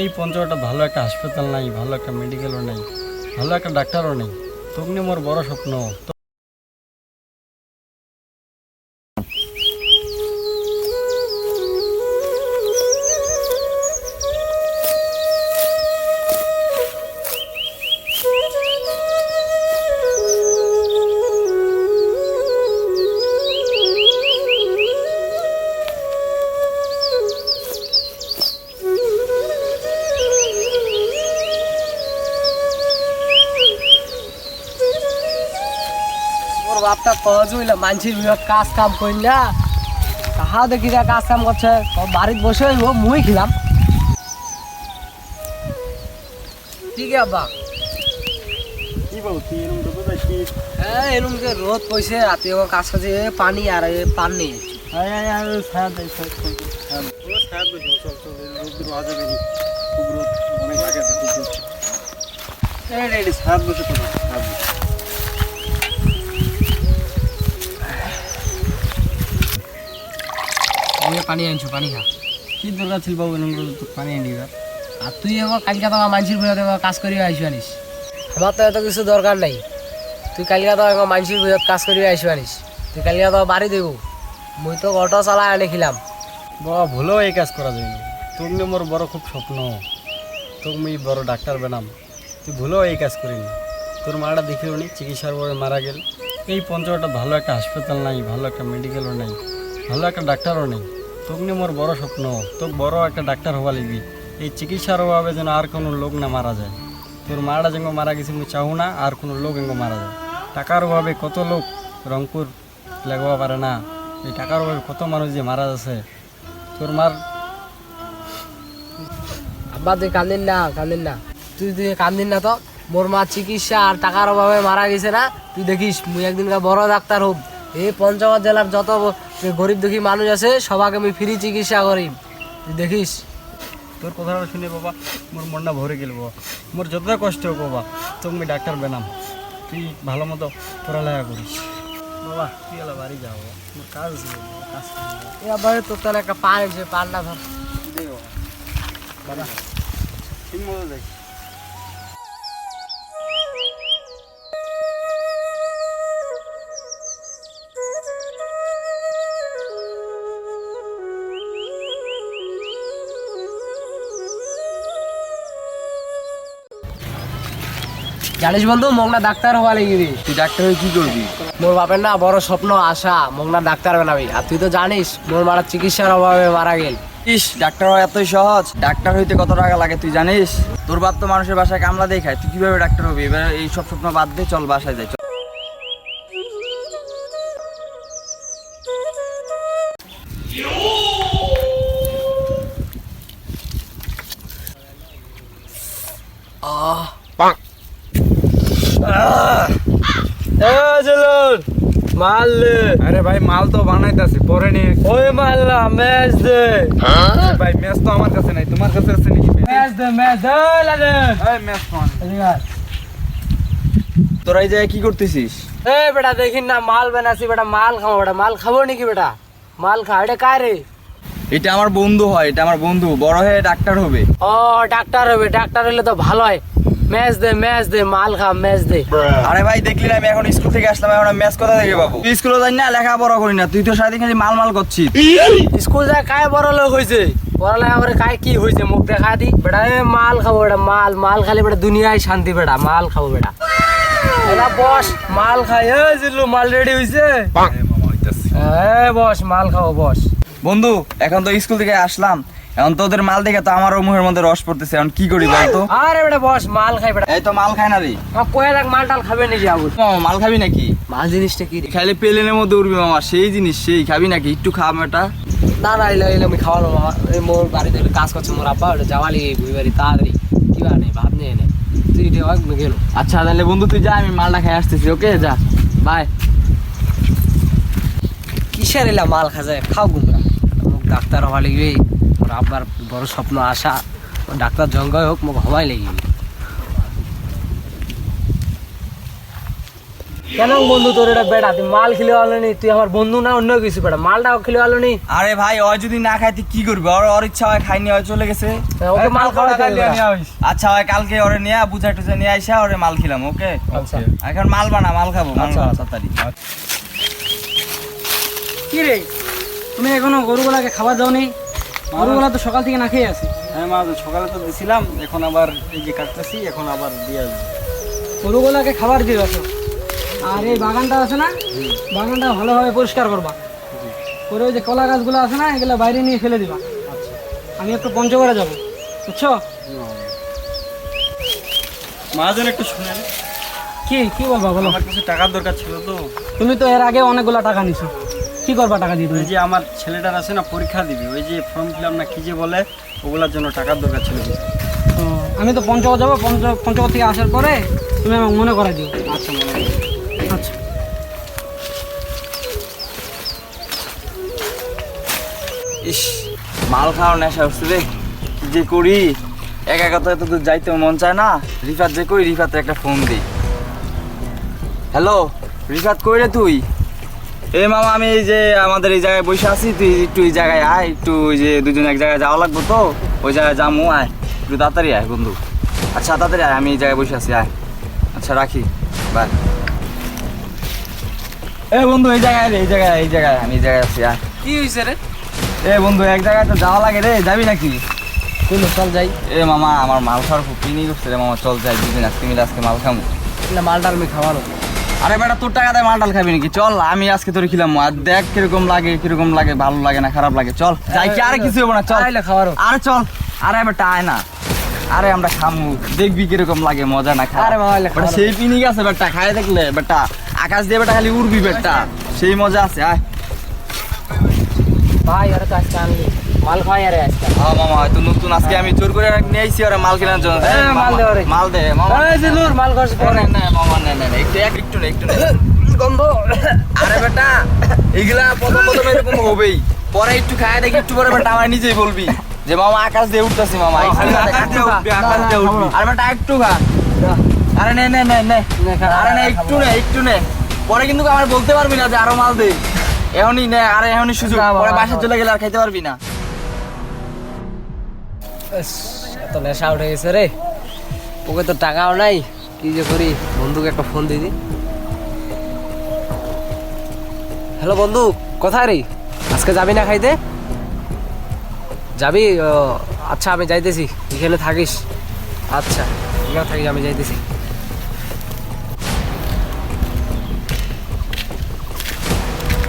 এই পঞ্চগড়টা ভালো একটা হাসপাতাল নাই, ভালো একটা মেডিকেলও নেই, ভালো একটা ডাক্তারও নেই। তুমি মোর বড় স্বপ্ন। তো- কজ হইলা বিভাগ কাজ কাম করি না কাহা দেখি না কাজ কাম করছে। বাড়িতে বসে ও মুই খিলাম। ঠিক আছে আব্বা? কি বল তুই এরকম ঢুকে যাচ্ছিস হ্যাঁ এরকম যে রোদ পয়সে রাতে কাজ কাজে এ পানি আর পানি ছায়া দেয় আমি পানি আনছো পানি খা। কি দরকার ছিল বাবু এরকম রোদ তো পানি এনে দিবার আর তুই এখন কালকে তো মানসির বিভাগে কাজ করি আইসু আনিস আমার তো এত কিছু দরকার নাই। তুই কালকে তো এখন মানসির বিভাগ কাজ করি আইসু আনিস তুই কালকে তো বাড়ি দেবো। মুই তো অটো চালাই আনি খিলাম। বাবা ভুলেও এই কাজ করা যায় না? তোর নিয়ে মোর বড় খুব স্বপ্ন। তোকে মুই বড় ডাক্তার বানাম। তুই ভুলেও এই কাজ করিনি তোর মাটা দেখিও নি? চিকিৎসার পরে মারা গেল। এই পঞ্চগড়টা ভালো একটা হাসপাতাল নাই ভালো একটা মেডিকেলও নেই ভালো একটা ডাক্তারও নেই। তোকে মোর বড় স্বপ্ন, তোকে বড় একটা ডাক্তার হওয়া লিখবি এই চিকিৎসার অভাবে যেন আর কোনো লোক না মারা যায়। তোর মাটা যেন মারা গেছে মুই চাহু না, আর কোনো লোক এঙ্গো মারা যায়। টাকার অভাবে কত লোক রংপুর লাগবা পারে না। এই টাকার অভাবে কত মানুষ যে মারা যাচ্ছে। তোর মার আব্বা, তুই কান্দিন না কান্দিন না। তুই তুই কান্দিন না তো, মোর মা চিকিৎসা আর টাকার অভাবে মারা গেছে না। তুই দেখিস, মুই একদিন বড় ডাক্তার হোক এই পঞ্চগড় জেলার যত গরিব দুঃখী মানুষ আছে সবাকে আমি ফ্রি চিকিৎসা করি। তুই দেখিস। তোর কথাটা শুনে বাবা মোর মনটা ভরে গেল বাবা। মোর যতটা কষ্ট হোক বাবা তোকে আমি ডাক্তার বানাম। তুই ভালো মতো পড়ালেখা করিস। বাবা তুই এলা বাড়ি যাও বাবা। মোর কাজ আছে কাজ করব বাবা। এ আবার তোর তাহলে একটা পান না ধর। দে বাবা। ঠিক মতো দেখ। জানিস বন্ধু মগনা ডাক্তার হওয়া লেগিবি তুই ডাক্তার হয়ে কি করবি? মোর বাপের না বড় স্বপ্ন আশা মগনা ডাক্তার বানাবি আর তুই তো জানিস মোর মারা চিকিৎসার অভাবে মারা গেল। ইস ডাক্তার হওয়া এতই সহজ। ডাক্তার হইতে কত টাকা লাগে তুই জানিস? তোর বাপ তো মানুষের বাসায় কামলা দিয়ে খায় তুই কীভাবে ডাক্তার হবি? এবার এই সব স্বপ্ন বাদ দে চল বাসায় যাই মারলে আরে ভাই মাল তো বানাইতাছি পরে নিয়ে ওই ম্যাচ দে। ভাই ম্যাচ তো আমার কাছে নাই তোমার কাছে আছে নাকি ম্যাচ দে ম্যাচ দে লাগে এই ম্যাচ কোন তোরা এই জায়গায় কি করতেছিস? এ বেটা দেখিন না মাল বানাসি বেটা মাল খাব বেটা মাল খাব নাকি বেটা? মাল খা এটা কায় রে এটা আমার বন্ধু হয় এটা আমার বন্ধু বড় হয়ে ডাক্তার হবে। ও ডাক্তার হবে ডাক্তার হলে তো ভালো হয়। ম্যাচ দে ম্যাচ দে মাল খা ম্যাচ দে। আরে ভাই দেখলি না আমি এখন স্কুল থেকে আসলাম এখন ম্যাচ কোথা থেকে পাবো? স্কুলে যাই না লেখাপড়া করি না। তুই তো সারাদিন খালি মাল মাল করছিস স্কুল যায় কায় বড় লোক হয়েছে পড়ালেখা করে কায় কি হয়েছে মুখ দেখা দি। বেটা এ মাল খাব বেটা মাল মাল খালি বেটা দুনিয়ায় শান্তি বেটা মাল খাব বেটা। এলা বস মাল খাই। এ জিল্লু মাল রেডি হয়েছে বস মাল খাব বস। বন্ধু এখন তো স্কুল থেকে আসলাম। এখন তোদের মাল দেখে তো আমারও মুখের মধ্যে রস পড়তেছে এখন কি করি বলতো? আরে বেটা বস মাল খাই বেটা। এই তো মাল খায় না রে। কয়ে দেখ মাল টাল খাবে নাকি আবু মাল খাবি নাকি? মাল জিনিসটা কি? খাইলে পেলেনের মধ্যে উঠবি মামা সেই জিনিস সেই খাবি নাকি? একটু খাম এটা না না এলে এলে আমি বাবা এই মোর বাড়িতে কাজ করছে মোর আব্বা ওটা যাওয়ালি বুঝি বাড়ি তাড়াতাড়ি। কি বা নেই ভাব নেই এনে তুই গেল। আচ্ছা তাহলে বন্ধু তুই যা আমি মালটা খাই আসতেছি ওকে? যা বাই। কিসের এলা মাল খাজে? খাও গুমরা। ডাক্তার হওয়া লাগবে। মোর আব্বার বড় স্বপ্ন আশা ডাক্তার জঙ্গয় হোক মোক হওয়াই লাগবে কেন বন্ধু তোর এটা বেটা? তুই মাল খেলে আলো নি তুই আমার বন্ধু না অন্য কিছু বেটা? মালটাও খেলে আলো নি আরে ভাই ও যদি না খায় তুই কি করবি? ওর ওর ইচ্ছা হয় খাইনি হয় চলে গেছে। ওকে মাল খাওয়া আচ্ছা হয় কালকে ওরে নিয়ে বুঝা টুঝা নিয়ে আইসা ওরে মাল খেলাম ওকে? আচ্ছা। এখন মাল বানা মাল খাব মাল আচ্ছা। তাড়াতাড়ি। কি রে? তুমি এখনও গরুগুলাকে খাবার দাও নি গরুগুলা তো সকাল থেকে না খেয়ে আছে। হ্যাঁ মা সকালে তো দিছিলাম এখন আবার এই যে কাটতেছি এখন আবার দিয়ে আসব। গরুগুলাকে খাবার দিয়ে আসো আর এই বাগানটা আছে না বাগানটা ভালোভাবে পরিষ্কার করবা। করে ওই যে কলা গাছগুলো আছে না এগুলো বাইরে নিয়ে ফেলে দিবা। আমি একটু পঞ্চগড়ে যাব বুঝছ? মহাজন একটু শুনেন। কি কি বলবা বলো। আমার কিছু টাকার দরকার ছিল তো। তুমি তো এর আগে অনেকগুলা টাকা নিছো। কি করবা টাকা দিয়ে তুমি? যে আমার ছেলেটার আছে না পরীক্ষা দিবি। ওই যে ফর্ম ফিল না কি যে বলে ওগুলোর জন্য টাকার দরকার ছিল আমি তো পঞ্চগড় যাব পঞ্চ পঞ্চগড় থেকে আসার পরে তুমি আমাকে মনে করাই দিও। আচ্ছা মনে করি। আচ্ছা। ইস মাল খাওয়ার নেশা উঠছে রে। কি যে করি? একা একা তো এত দূর যাইতে মন চায় না। রিফাত যে কই রিফাতে একটা ফোন দিই। হ্যালো রিফাত কই রে তুই? এ মামা আমি এই যে আমাদের এই জায়গায় বসে আছি তুই একটু এই জায়গায় আয় একটু ওই যে দুজন এক জায়গায় যাওয়া লাগবো তো ওই জায়গায় যামু আয়। একটু তাড়াতাড়ি আয় বন্ধু। আচ্ছা তাড়াতাড়ি আয় আমি এই জায়গায় বসে আছি আয়। আচ্ছা রাখি বাই। এ বন্ধু এই জায়গায় রে এই জায়গায় এই জায়গায় আমি এই জায়গায় আছি আয়। কি হয়েছে রে? এ বন্ধু এক জায়গায় তো যাওয়া লাগে রে যাবি নাকি? কোন চল যাই। এ মামা আমার মাল খাওয়ার খুব কিনি করছে রে মামা চল যাই দুদিন আজকে মিলে আজকে মাল খামু। না মালটা আমি খাওয়ানো আরে বেটা তোর টাকা দেয় মাল টাল খাবি নাকি? চল আমি আজকে তোর খিলাম। আর দেখ কীরকম লাগে কীরকম লাগে ভালো লাগে না খারাপ লাগে। চল যাই কি আরে কিছু হব না চল। আরে চল আরে বেটা আয় না। আরে আমরা খামু দেখবি কীরকম লাগে মজা না খারাপ। আরে বেটা সেই পিনি গেছে বেটা খাই দেখলে বেটা। আকাশ দিয়ে বেটা খালি উড়বি বেটা। সেই মজা আছে আয়। ভাই আরে তো আজকে আনলি। মাল খাওয়াই আরে আজকে। হ্যাঁ মামা হয়তো নতুন আজকে আমি জোর করে নিয়ে আইছি ওরা মাল কেনার জন্য। মাল দে ওরে। মাল দে মামা। এই যে নূর মাল না, না, মামা, না, না, একটু এক- একটু না, একটু না। গন্ধ। আরে বেটা এগুলা প্রথম প্রথম এরকম হবেই। পরে একটু খায় দেখি একটু পরে বেটা আমার নিজেই বলবি যে মামা আকাশ দিয়ে উঠতেছি মামা আকাশ দিয়ে উঠবি, আকাশ দিয়ে উঠবি। আরে বেটা একটু খা। আরে নে নে নে নে। নে, আরে না একটু নে একটু নে। পরে কিন্তু আমার বলতে পারবি না যে আরও মাল দে। এখনই নে আরে এখনই সুযোগ। পরে বাসা চলে গেলে আর খাইতে পারবি না। এত নেশা উঠে গেছে রে। ওকে তো টাকাও নাই কি যে করি? বন্ধুকে একটা ফোন দিয়ে দি হ্যালো বন্ধু কোথায় রে? আজকে যাবি না খাইতে? যাবি? আচ্ছা আমি যাইতেছি এখানে থাকিস। আচ্ছা এখানে থাকিস আমি যাইতেছি।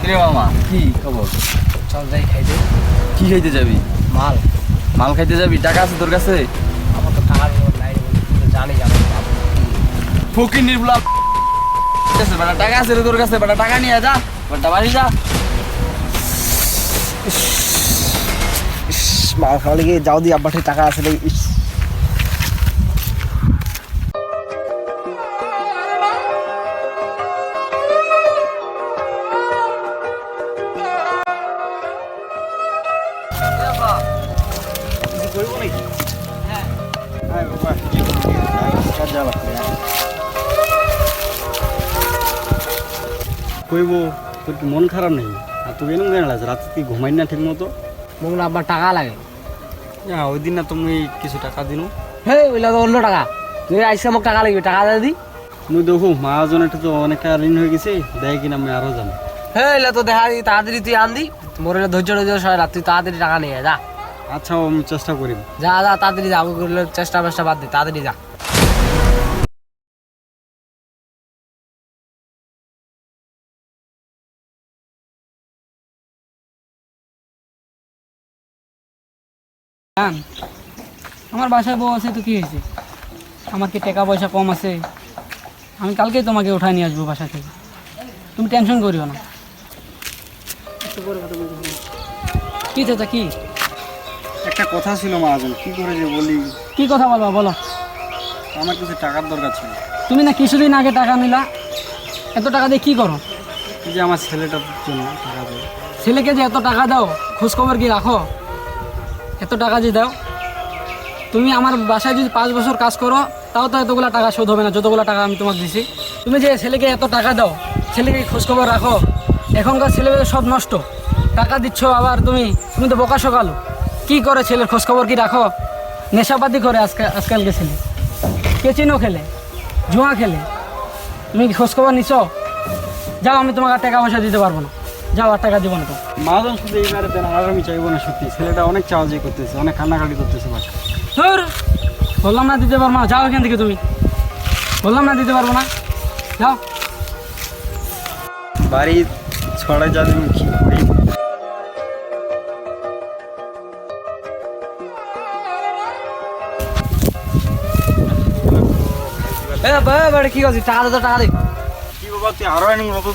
কিরে মামা? কি খবর? চল যাই খাইতে। কি খাইতে যাবি? মাল। মাল খাইতে যাবি টাকা আছে তোর কাছে? আমার তো টাকার নাই ফকির নির্বলা বেটা টাকা আছে রে তোর কাছে বেটা টাকা নিয়ে যা বেটা বাড়ি যা। মাল খাওয়া লেগে যাও দি আব্বাঠে টাকা আছে ইস। কইব তোর কি মন খারাপ নেই আর তুই এরকম কেন লাগছে? রাতে তুই ঘুমাই না ঠিক মতো? মোক না আব্বার টাকা লাগে। না ওই দিন না তুমি কিছু টাকা দিন। হে ওইলা তো অন্য টাকা। তুই আইসা মোক টাকা লাগবে টাকা দিয়ে দি। মুই দেখো মহাজনেটা তো অনেক টাকা ঋণ হয়ে গেছে দেয় কিনা আমি আরও জানি। হে এলা তো দেখা দি তাড়াতাড়ি তুই আন দি। মোর এটা ধৈর্য ধৈর্য সবাই রাত তুই তাড়াতাড়ি টাকা নিয়ে যা। আচ্ছা আমি চেষ্টা করি যা যা তাড়াতাড়ি যা আমি চেষ্টা মেষ্টা বাদ দে তাড়াতাড়ি যা। জান আমার বাসায় বউ আছে তো কি হয়েছে? আমার কি টাকা পয়সা কম আছে। আমি কালকেই তোমাকে উঠায় নিয়ে আসব বাসা থেকে। তুমি টেনশন করিও না। কি চাচা কি? একটা কথা ছিল মহাজন কি করে যে বলি? কি কথা বলবা বলো। আমার কিছু টাকার দরকার ছিল। তুমি না কিছুদিন আগে টাকা নিলা। এত টাকা দিয়ে কি করো? যে আমার ছেলেটার জন্য টাকা দেয় ছেলেকে যে এত টাকা দাও খোঁজখবর কি রাখো? এত টাকা যে দাও। তুমি আমার বাসায় যদি পাঁচ বছর কাজ করো, তাও তো এতগুলো টাকা শোধ হবে না, যতগুলো টাকা আমি তোমাকে দিছি। তুমি যে ছেলেকে এত টাকা দাও, ছেলেকে খোঁজখবর রাখো, এখনকার ছেলেমেয়ে সব নষ্ট। টাকা দিচ্ছ আবার তুমি তুমি তো বোকা সকাল। কী করে ছেলের খোঁজখবর কি রাখো? নেশাপাতি করে আজকাল আজকালকে ছেলে। কেচিনো খেলে, জুয়া খেলে। তুমি খোঁজখবর নিছ? যাও, আমি তোমাকে টাকা পয়সা দিতে পারব না। যাও আর টাকা দিব না তো। মাদন শুধু এইবারে দেন আর আমি চাইব না সত্যি। ছেলেটা অনেক চাওয়াজি করতেছে অনেক কান্নাকাটি করতেছে বাসা ধুর, বললাম না দিতে পারব না যাও এখান থেকে তুমি। বললাম না দিতে পারব না। যাও। বাড়ি ছড়া যাবে বাড়ি কি করছিস? টাকা দে তো টাকা দে। কি বাবা তুই আরও এনে মতো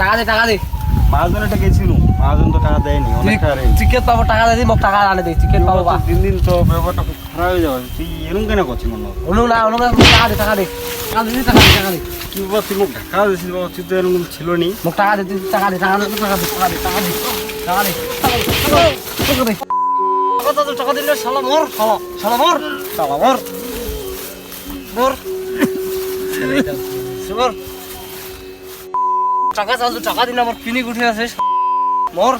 টাকা দে টাকা দে। মাহাজন এটা গেছিল মাহাজন তো টাকা দেয়নি অনেক টাকা টিকিট পাবো টাকা দে মোক টাকা আনে দে টিকিট পাবো বা দিন দিন তো ব্যাপারটা খুব খারাপ হয়ে যাবে তুই এরকম কেন করছিস মনে হয়? অনু না অনু টাকা দে টাকা দে টাকা দে টাকা দে টাকা দে কি বাবা তুই মোক ঢাকা দিয়েছিস বাবা তুই তো এরকম ছিল নি মোক টাকা দে তুই টাকা দে টাকা দে টাকা দে টাকা দে টাকা দে টাকা দে টাকা দে কত তো টাকা দিলে শালা মর শালা শালা মর শালা মর মর মর টাকা চাল টাকা দিলে আমার পিনিক উঠে আছে। মর।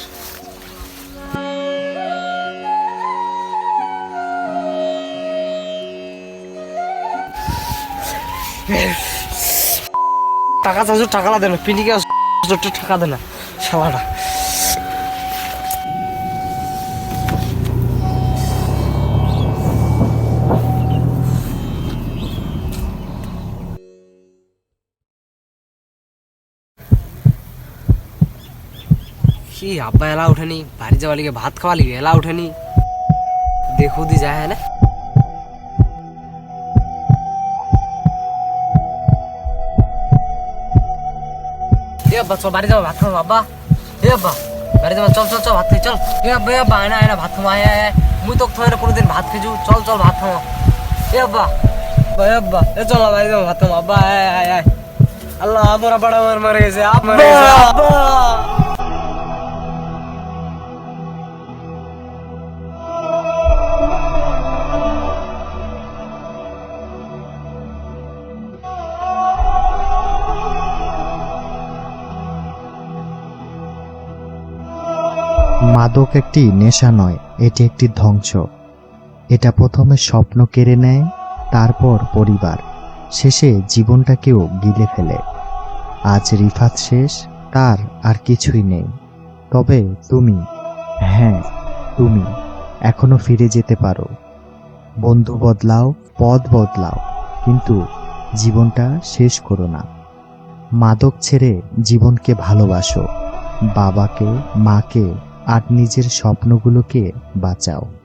টাকা চালু টাকা দেন, পিনিকে টাকা দেন, শালাটা। কি, আব্বা এলা উঠেনি বাড়ি যাওয়া লিগে ভাত খাওয়া লিগে এলা উঠেনি দেখু দি যায় হ্যাঁ না? এ আব্বা, চল চল চল ভাত চল। এ আব্বা এ আব্বা ভাত খাব, আয় আয়। মুই তো তোমার কোনোদিন ভাত খেয়েছু চল চল, ভাত খাব। এ আব্বা চল, বাড়ি যাব, ভাত খাব আয় আল্লাহ আমার বড় আমার মরে গেছে, আব্বা। মাদক একটি নেশা নয়, এটি একটি ধ্বংস। এটা প্রথমে স্বপ্ন কেড়ে নেয়, তারপর পরিবার। শেষে জীবনটাকেও গিলে ফেলে। আজ রিফাত শেষ, তার আর কিছুই নেই। তবে তুমি হ্যাঁ তুমি, এখনও ফিরে যেতে পারো। বন্ধু বদলাও পদ বদলাও, কিন্তু জীবনটা শেষ করো না। মাদক ছেড়ে জীবনকে ভালোবাসো, বাবাকে, মাকে আর নিজের স্বপ্নগুলোকে বাঁচাও।